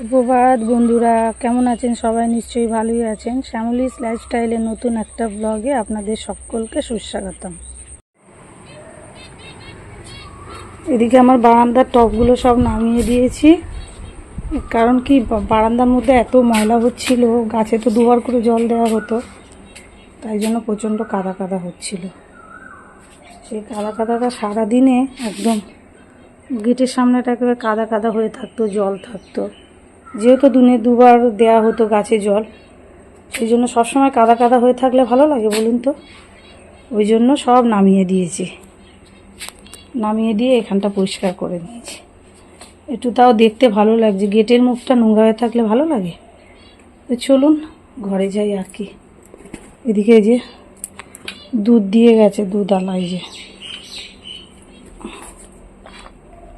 সুপ্রভাত বন্ধুরা, কেমন আছেন সবাই? নিশ্চয়ই ভালোই আছেন। শ্যামলিস লাইফস্টাইলের নতুন একটা ব্লগে আপনাদের সকলকে সুস্বাগতম। এদিকে আমার বারান্দার টবগুলো সব নামিয়ে দিয়েছি। কারণ কি, বারান্দার মধ্যে এত ময়লা হচ্ছিল, গাছে তো দুবার করে জল দেওয়া হতো। তাই জন্য প্রচণ্ড কাদা কাদা হচ্ছিল। সেই কাদা কাদাটা সারাদিনে একদম গেটের সামনেটা একেবারে কাদা কাদা হয়ে থাকতো, জল থাকতো। যেহেতু দুনে দুবার দেয়া হতো গাছে জল সেই জন্য সবসময় কাদা কাদা হয়ে থাকলে ভালো লাগে, বলুন তো? ওই জন্য সব নামিয়ে দিয়েছি। নামিয়ে দিয়ে এখানটা পরিষ্কার করে নিয়েছি। একটু তাও দেখতে ভালো লাগছে, গেটের মুখটা নোংরা হয়ে থাকলে ভালো লাগে। তো চলুন, ঘরে যাই আর কি। এদিকে যে দুধ দিয়ে গেছে, দুধ আলাই যে।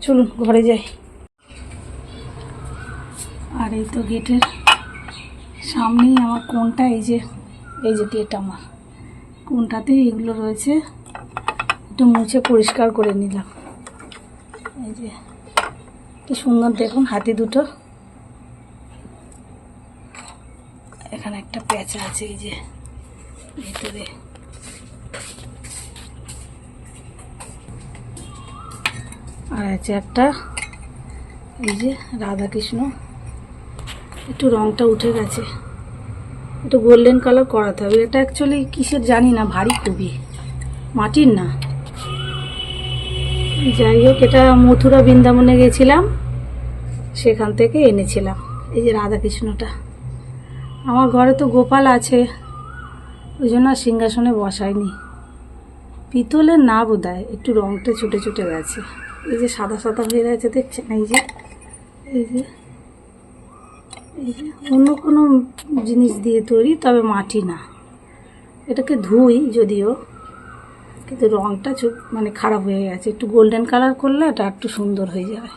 চলুন, ঘরে যাই। আর এই তো গেটের সামনেই আমার কোনটা এই যে এই যে গেট আমার। কোনটাতে এগুলো রয়েছে। একটু মুছে পরিষ্কার করে নিলাম। এই যে, কি সুন্দর দেখুন হাতি দুটো। এখানে একটা পেঁচা আছে, এই যে, ভিতরে। আর আছে একটা, এই যে রাধাকৃষ্ণ। একটু রংটা উঠে গেছে। একটু গোল্ডেন কালার করাতে হবে। এটা অ্যাকচুয়ালি কিসের জানি না, ভারী খুবই মাটির না। যাই হোক, এটা মথুরা বৃন্দাবনে গেছিলাম। সেখান থেকে এনেছিলাম। এই যে রাধাকৃষ্ণটা। আমার ঘরে তো গোপাল আছে। ওই জন্য আর সিংহাসনে বসায়নি। পিতলের না বোধ একটু রংটা ছুটে ছুটে গেছে। এই যে সাদা সাদা হয়ে গেছে দেখছেন? এই যে এই যে। অন্য কোনো জিনিস দিয়ে তৈরি, তবে মাটি না। এটাকে ধুই যদিও, কিন্তু রঙটা চুপ মানে খারাপ হয়ে গেছে। একটু গোল্ডেন কালার করলে এটা একটু সুন্দর হয়ে যাবে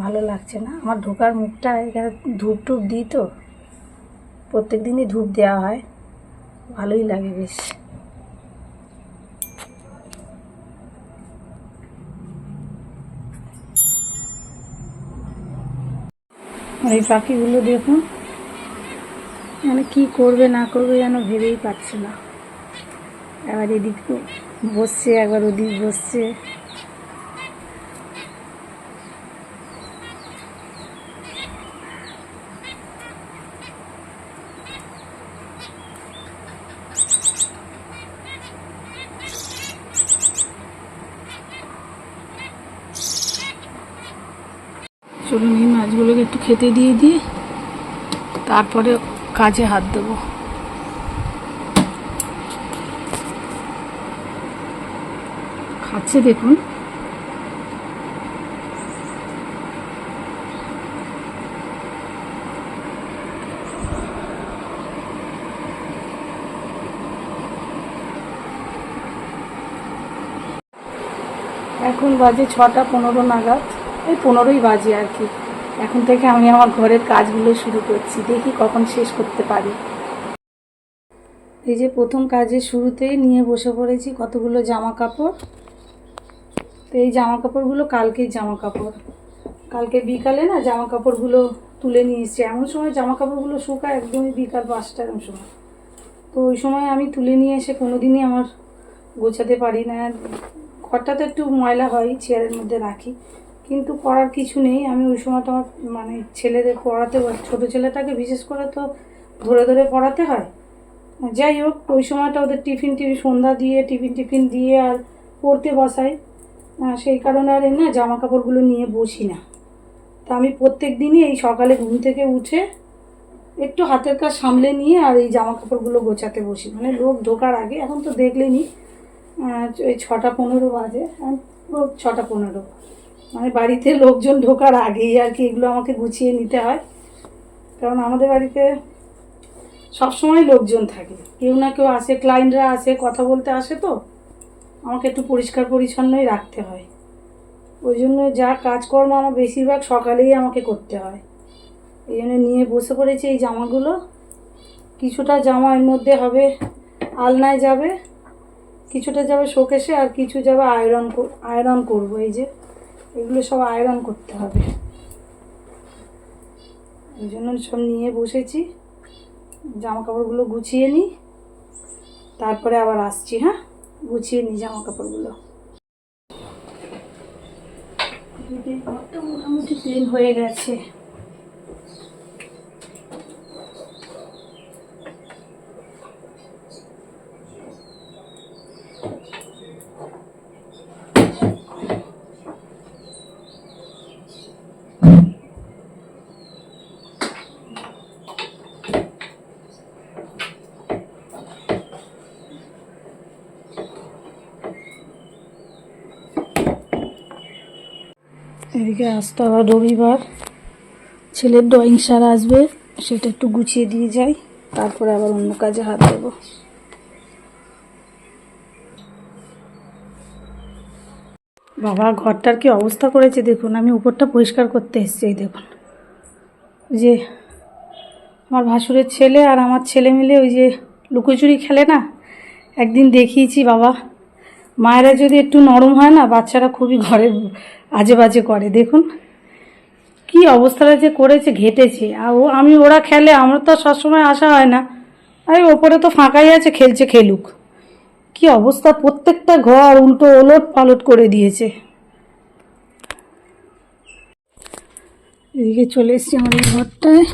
ভালো লাগছে না? আমার ঢোকার মুখটা এখানে ধূপ টুপ দিই তো? প্রত্যেক দিনই ধূপ দেওয়া হয়। ভালোই লাগে বেশ। এই পাখিগুলো দেখুন। মানে কি করবে, না করবে যেন ভেবেই পাচ্ছে না। এবার এদিক বসছে, একবার ওদিক বসছে চলুন এই মাছগুলোকে একটু খেতে দিয়ে দিয়ে তারপরে কাজে হাত দেবো। খাচ্ছে দেখুন। এখন বাজে ছটা পনেরো নাগাদ। এই পনেরোই বাজে আর কি। এখন থেকে আমি আমার ঘরের কাজগুলো শুরু করছি। দেখি কখন শেষ করতে পারি। এই যে প্রথম কাজের শুরুতেই নিয়ে বসে পড়েছি কতগুলো জামা কাপড় তো এই জামা কাপড়গুলো কালকের জামা কাপড় কালকে বিকালে না জামা কাপড়গুলো তুলে নিয়ে এসছি। এমন সময় জামা কাপড়গুলো শুকায় একদমই বিকাল পাঁচটা এমন সময়। তো ওই সময় আমি তুলে নিয়ে এসে কোনো দিনই আমার গোছাতে পারি না। ঘরটা তো একটু ময়লা হয়, চেয়ারের মধ্যে রাখি। কিন্তু করার কিছু নেই। আমি ওই সময় তো আমার মানে ছেলেদের পড়াতে ছোটো ছেলেটাকে বিশেষ করে তো ধরে ধরে পড়াতে হয়। যাই হোক, ওই সময়টা ওদের টিফিন টিফিন, সন্ধ্যা দিয়ে টিফিন টিফিন দিয়ে আর পড়তে বসাই। সেই কারণে আর না জামা কাপড়গুলো নিয়ে বসি না। তা আমি প্রত্যেক দিনই এই সকালে ঘুম থেকে উঠে একটু হাতের কাজ সামলে নিয়ে আর এই জামা কাপড়গুলো গোছাতে বসি। মানে লোক ঢোকার আগে, এখন তো দেখলেনি। ওই ছটা পনেরো বাজে এখন ছটা পনেরো। মানে বাড়িতে লোকজন ঢোকার আগেই আর কি এগুলো আমাকে গুছিয়ে নিতে হয়। কারণ আমাদের বাড়িতে সবসময় লোকজন থাকে। কেউ না কেউ আসে ক্লায়েন্টরা আসে, কথা বলতে আসে তো। আমাকে একটু পরিষ্কার পরিচ্ছন্নই রাখতে হয়। ওই জন্য যা কাজকর্ম আমার বেশিরভাগ সকালেই আমাকে করতে হয়। এই জন্য নিয়ে বসে পড়েছি এই জামাগুলো। কিছুটা জামা এর মধ্যে হবে, আলনায় যাবে, কিছুটা যাবে শোকেশে আর কিছু যাবে আয়রন আয়রন করব এই যে। এগুলো সব আয়রন করতে হবে। ওই জন্য সব নিয়ে বসেছি। জামা কাপড়গুলো গুছিয়ে নিই। তারপরে আবার আসছি হ্যাঁ? গুছিয়ে নিই জামা কাপড়গুলো মোটামুটি ক্লিন হয়ে গেছে। এদিকে আসতে আবার রবিবার ছেলের ড্রয়িং সার আসবে, সেটা একটু গুছিয়ে দিয়ে যাই, তারপরে আবার অন্য কাজে হাত দেবো। বাবা, ঘরটার কি অবস্থা করেছে দেখুন, আমি উপরটা পরিষ্কার করতে এসেছি, এই দেখুন। যে আমার ভাসুরের ছেলে আর আমার ছেলে মিলে ওই যে লুকোচুরি খেলে না, একদিন দেখিয়েছি বাবা। মায়েরা যদি একটু নরম হয় না, বাচ্চারা খুবই ঘরে আজে বাজে করে, দেখুন। কি অবস্থাটা যে করেছে, ঘেটেছে। আর ও আমি ওরা খেলে, আমার তো সবসময় আসা হয় না। আরে, ওপরে তো ফাঁকাই আছে, খেলছে খেলুক। কি অবস্থা, প্রত্যেকটা ঘর উল্টো ওলট পালট করে দিয়েছে। এদিকে চলে এসছি এই ঘরটায়।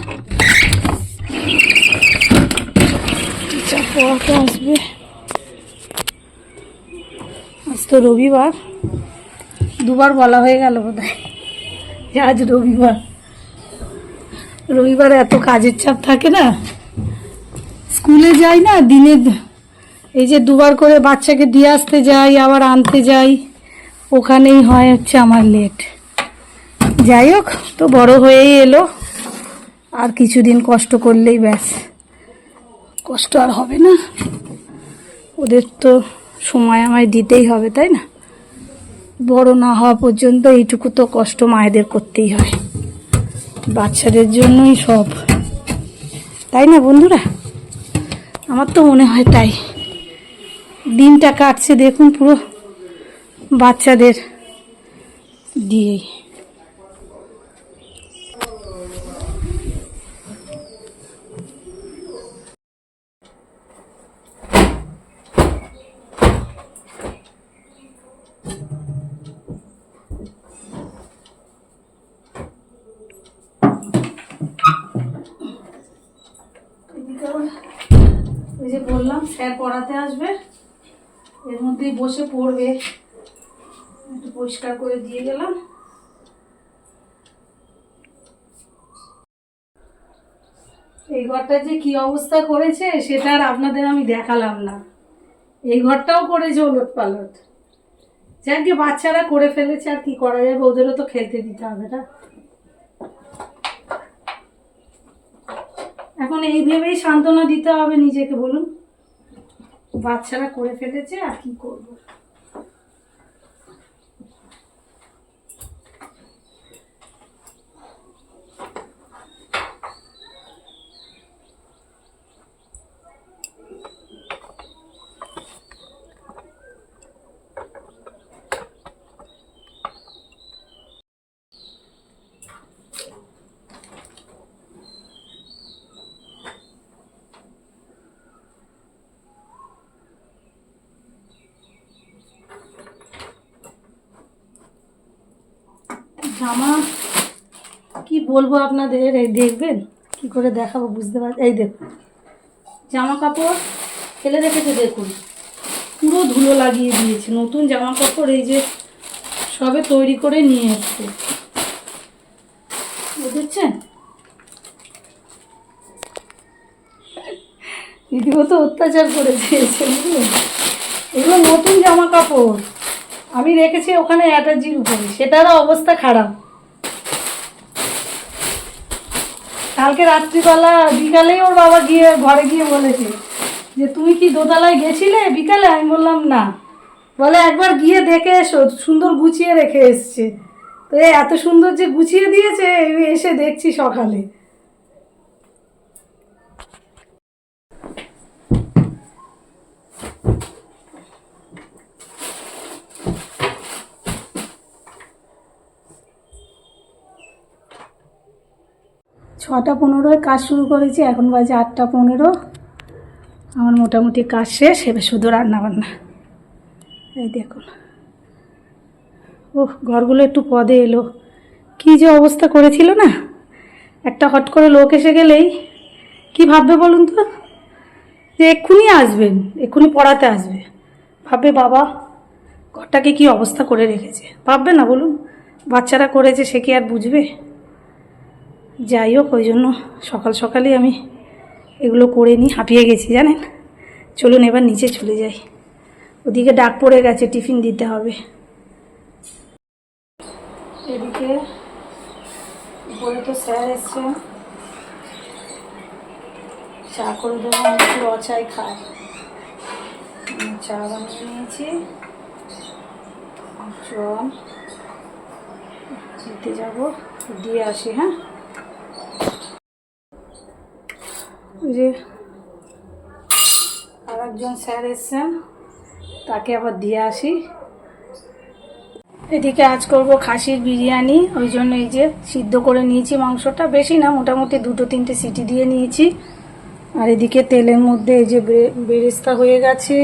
আসবে। আজ তো রবিবার। দুবার বলা হয়ে গেল বোধ যে আজ রবিবার। রবিবারে এত কাজের চাপ থাকে না। স্কুলে যাই না, দিনে এই যে দুবার করে বাচ্চাকে দিয়ে আসতে যাই, আবার আনতে যাই, ওখানেই হয় হচ্ছে আমার লেট যাই হোক, তো বড় হয়েই এলো। আর কিছুদিন কষ্ট করলেই ব্যাস। কষ্ট আর হবে না। ওদের তো সময় আমায় দিতেই হবে, তাই না? বড় না হওয়া পর্যন্ত এইটুকু তো কষ্ট মায়েদের করতেই হয়। বাচ্চাদের জন্যই সব। তাই না বন্ধুরা? আমার তো মনে হয় তাই। দিনটা কাটছে দেখুন পুরো বাচ্চাদের। দিয়েই। ওই যে বললাম, স্যার পড়াতে আসবে, এর মধ্যেই বসে পড়বে। একটু পরিষ্কার করে দিয়ে গেলাম। এই ঘরটা যে কি অবস্থা করেছে, সেটা আর আপনাদের আমি দেখালাম না। এই ঘরটাও করেছে ওলট পালট। যাকে বাচ্চারা করে ফেলেছে, আর কি করা যাবে? ওদেরও তো খেলতে দিতে হবে না। এখন এই ভেবেই সান্ত্বনা দিতে হবে নিজেকে বলুন। বাচ্চারা করে ফেলেছে আর কি করব? জামা? কি বলব আপনাদের? এই দেখবেন? কি করে দেখাবো বুঝতে পার এই দেখুন। জামা কাপড় ফেলে রেখেছে, দেখুন। পুরো ধুলো লাগিয়ে দিয়েছে। নতুন জামা কাপড় এই যে সবে তৈরি করে নিয়ে এসছে। বুঝছেন? রীতিমতো অত্যাচার করে দিয়েছে এগুলো নতুন জামা কাপড়। আমি রেখেছি ওখানে অ্যাটার্জির উপরে সেটারও অবস্থা খারাপ। কালকে রাত্রিবেলা বিকালেই ওর বাবা গিয়ে ঘরে গিয়ে বলেছে যে তুমি কি দোতলায় গেছিলে? বিকালে আমি বললাম, না। বলে, একবার গিয়ে দেখে এসো, সুন্দর গুছিয়ে রেখে এসছে। তো এত সুন্দর যে গুছিয়ে দিয়েছে এসে দেখছি সকালে। ছটা পনেরোয় কাজ শুরু করেছি, এখন বাজে আটটা পনেরো। আমার মোটামুটি কাজ শেষ, এবার শুধু রান্না বান্না এই দেখুন। ওহ ঘরগুলো একটু পদে এলো। কী যে অবস্থা করেছিল না? একটা হট করে লোক এসে গেলেই। কি ভাববে বলুন তো? যে এক্ষুনি আসবেন, এক্ষুনি পড়াতে আসবে। ভাববে, বাবা, ঘরটাকে কি অবস্থা করে রেখেছে? ভাববে না বলুন? বাচ্চারা করেছে, সে কি আর বুঝবে? যাই হোক, ওই জন্য সকাল সকালই আমি এগুলো করে নিই, হাঁপিয়ে গেছি, জানেন? চলুন এবার নিচে চলে যাই। ওদিকে ডাক পড়ে গেছে, টিফিন দিতে হবে। এদিকে উপরে তো স্যার এসছে। চা করে দেবো একটু অচাই আমি চা বানিয়ে নিয়েছি। চল দিতে যাব, দিয়ে আসি হ্যাঁ ওই যে আর একজন স্যার এসছেন তাকে আবার দিয়ে আসি। এদিকে আজ করব খাসির বিরিয়ানি, ওই জন্য এই যে সিদ্ধ করে নিয়েছি মাংসটা। বেশি না, মোটামুটি দুটো তিনটে সিটি দিয়ে নিয়েছি। আর এদিকে তেলের মধ্যে এই যে বেরেস্তা হয়ে গেছে,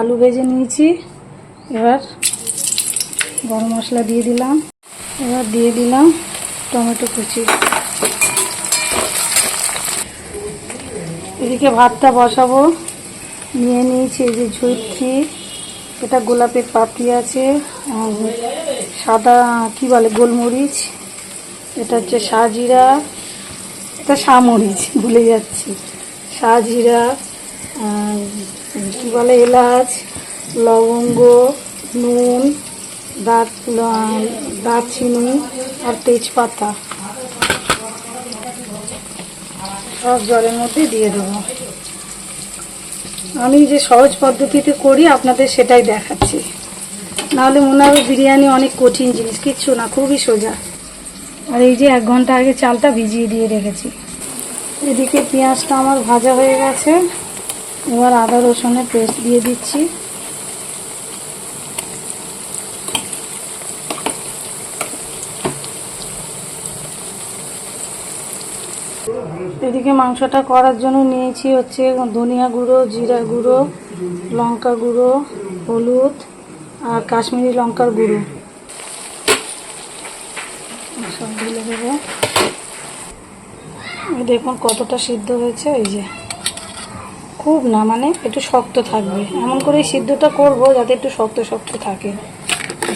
আলু ভেজে নিয়েছি। এবার গরম মশলা দিয়ে দিলাম। এবার দিয়ে দিলাম টমেটো কুচি। এদিকে ভাতটা বসাবো। নিয়ে নিয়েছি এই যে ঝুঁকি এটা গোলাপের পাপড়ি আছে, আর সাদা, কি বলে, গোলমরিচ, এটা হচ্ছে শাহজিরা এটা শাহমরিচ ভুলে যাচ্ছি। আর কী বলে, এলাচ, লবঙ্গ, নুন দাঁত দারচিনি, আর তেজপাতা। সব জলের মধ্যে দিয়ে দেবো। আমি যে সহজ পদ্ধতিতে করি, আপনাদের সেটাই দেখাচ্ছি। নাহলে মনে হবে বিরিয়ানি অনেক কঠিন জিনিস, কিচ্ছু না, খুবই সোজা। আর এই যে এক ঘণ্টা আগে চালটা ভিজিয়ে দিয়ে রেখেছি। এদিকে পেঁয়াজটা আমার ভাজা হয়ে গেছে। এবার আদা রসুনের পেস্ট দিয়ে দিচ্ছি। এদিকে মাংসটা করার জন্য নিয়েছি হচ্ছে ধনিয়া গুঁড়ো, জিরা গুঁড়ো, লঙ্কা গুঁড়ো, হলুদ আর কাশ্মীরি লঙ্কার গুঁড়ো। সব ঢেলে দেবো। দেখুন কতটা সিদ্ধ হয়েছে, এই যে। খুব না মানে একটু শক্ত থাকবে। এমন করে সিদ্ধটা করব যাতে একটু শক্ত শক্ত থাকে।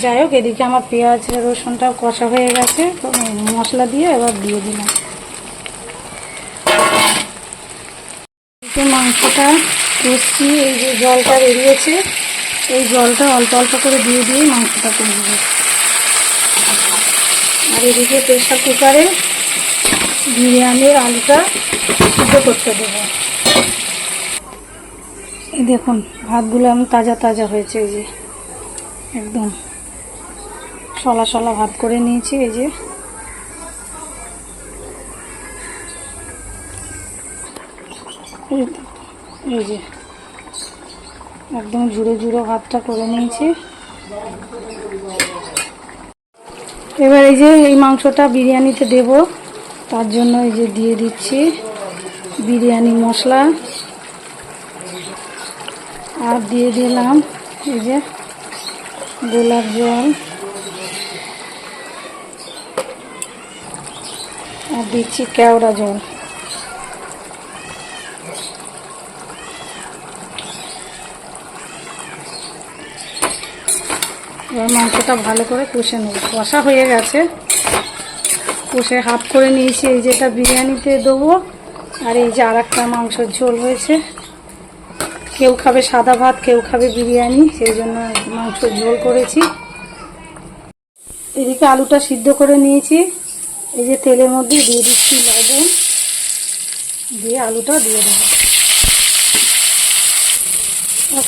যাই হোক, এদিকে আমার পেঁয়াজ রসুনটা কষা হয়ে গেছে, তো মশলা দিয়ে এবার দিয়ে দিলাম যে মাংসটা কষছি এই যে জলটা বেরিয়েছে, এই জলটা অল্প অল্প করে দিয়ে দিয়ে মাংসটা করে দেবো আর এদিকে প্রেশার কুকারে বিরিয়ানির আলুটা সিদ্ধ করতে দেবো। এই দেখুন, ভাতগুলো আমি তাজা তাজা হয়েছে, এই যে একদম সলা সলা ভাত করে নিয়েছি, এই যে। এই এই যে, একদম জুড়ে জুড়ে ভাতটা করে নিয়েছি। এবার এই যে এই মাংসটা বিরিয়ানিতে দেব, তার জন্য এই যে দিয়ে দিচ্ছি বিরিয়ানি মশলা। আর দিয়ে দিলাম এই যে গোলাপ জল। আর দিচ্ছি কেওড়া জল। এবার মাংসটা ভালো করে কষে নেব। কষা হয়ে গেছে। কষে হাফ করে নিয়েছি। এই যেটা বিরিয়ানিতে দেবো। আর এই যে আর একটা মাংসের ঝোল হয়েছে। কেউ খাবে সাদা ভাত, কেউ খাবে বিরিয়ানি, সেই জন্য মাংসের ঝোল করেছি। এদিকে আলুটা সিদ্ধ করে নিয়েছি। এই যে তেলের মধ্যে দিয়ে দিচ্ছি লবণ। দিয়ে আলুটা দিয়ে দেবো।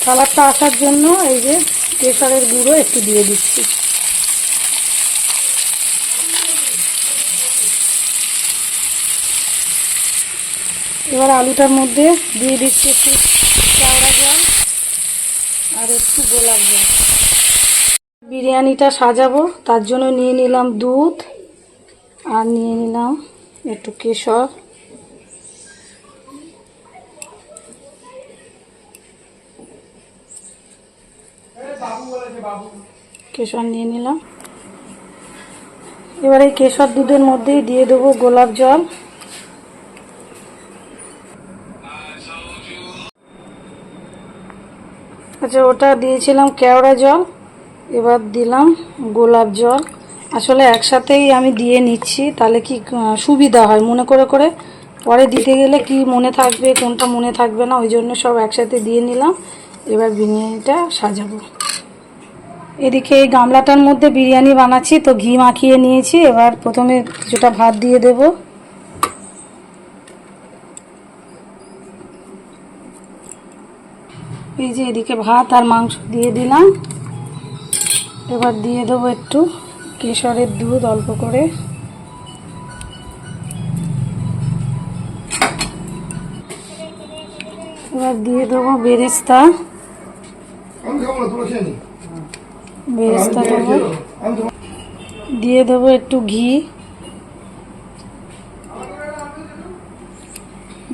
কালারটা আসার জন্য এই যে কেশরের গুঁড়ো একটু দিয়ে দিচ্ছি। এবার আলুটার মধ্যে দিয়ে দিচ্ছি একটু চাওড়া জল আর একটু গোলাপ জল। বিরিয়ানিটা সাজাবো, তার জন্য নিয়ে নিলাম দুধ আর নিয়ে নিলাম একটু কেশর। কেশর নিয়ে নিলাম। এবার এই কেশর দুধের মধ্যেই দিয়ে দেবো গোলাপ জল। আচ্ছা ওটা দিয়েছিলাম কেওড়া জল, এবার দিলাম গোলাপ জল। আসলে একসাথেই আমি দিয়ে নিচ্ছি, তাহলে কি সুবিধা হয় মনে করে করে? পরে দিতে গেলে কি মনে থাকবে, কোনটা মনে থাকবে না, ওই জন্য সব একসাথে দিয়ে নিলাম। এবার বিরিয়ানিটা সাজাবো। এদিকে এই গামলাটার মধ্যে বিরিয়ানি বানাচ্ছি, তো ঘি মাখিয়ে নিয়েছি। এবার প্রথমে কিছুটা ভাত দিয়ে দেব। এই যে এদিকে ভাত আর মাংস দিয়ে দিলাম। এবার দিয়ে দেবো একটু কেশরের দুধ অল্প করে। এবার দিয়ে দেবো বেরেস্তা। বেরেস্তা দেবো দিয়ে দেবো একটু ঘি।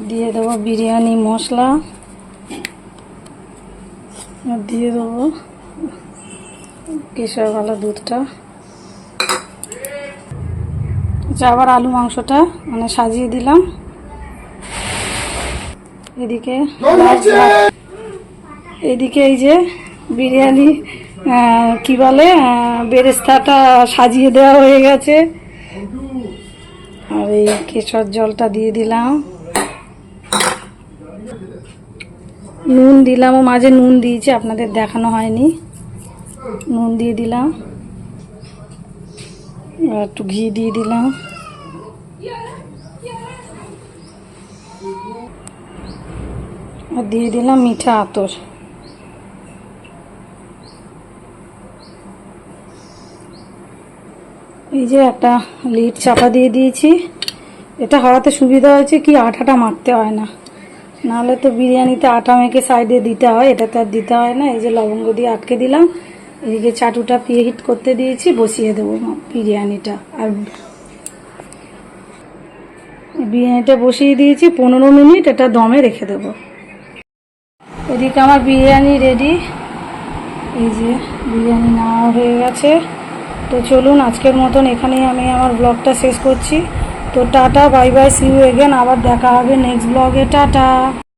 দিয়ে দেবো বিরিয়ানি মশলা। আর দিয়ে দেবো কেশরওয়ালা দুধটা। আচ্ছা আবার আলু মাংসটা মানে সাজিয়ে দিলাম। এদিকে এদিকে এই যে বিরিয়ানি কি বলে বেরেস্তাটা সাজিয়ে দেওয়া হয়ে গেছে। আর এই কেশর জলটা দিয়ে দিলাম। নুন দিলাম, ও মাঝে নুন দিয়েছি, আপনাদের দেখানো হয়নি। নুন দিয়ে দিলাম। একটু ঘি দিয়ে দিলাম। আর দিয়ে দিলাম মিঠা আতর। এই যে একটা লিড চাপা দিয়ে দিয়েছি। এটা হওয়াতে সুবিধা হয়েছে কি, আঠাটা মারতে হয় না। নাহলে তো বিরিয়ানিতে আটা মেখে সাইডে দিতে হয়, এটা তো আর দিতে হয় না। এই যে লবঙ্গ দিয়ে আটকে দিলাম, এদিকে চাটুটা পিয়ে হিট করতে দিয়েছি, বসিয়ে দেবো বিরিয়ানিটা। আর বিরিয়ানিটা বসিয়ে দিয়েছি, পনেরো মিনিট এটা দমে রেখে দেবো। এদিকে আমার বিরিয়ানি রেডি এই যে বিরিয়ানি নেওয়া হয়ে গেছে। তো চলুন, আজকের মতন এখানেই আমি আমার ব্লগটা শেষ করছি। তো tata bye bye see you again আবার দেখা হবে নেক্সট ব্লগে টাটা!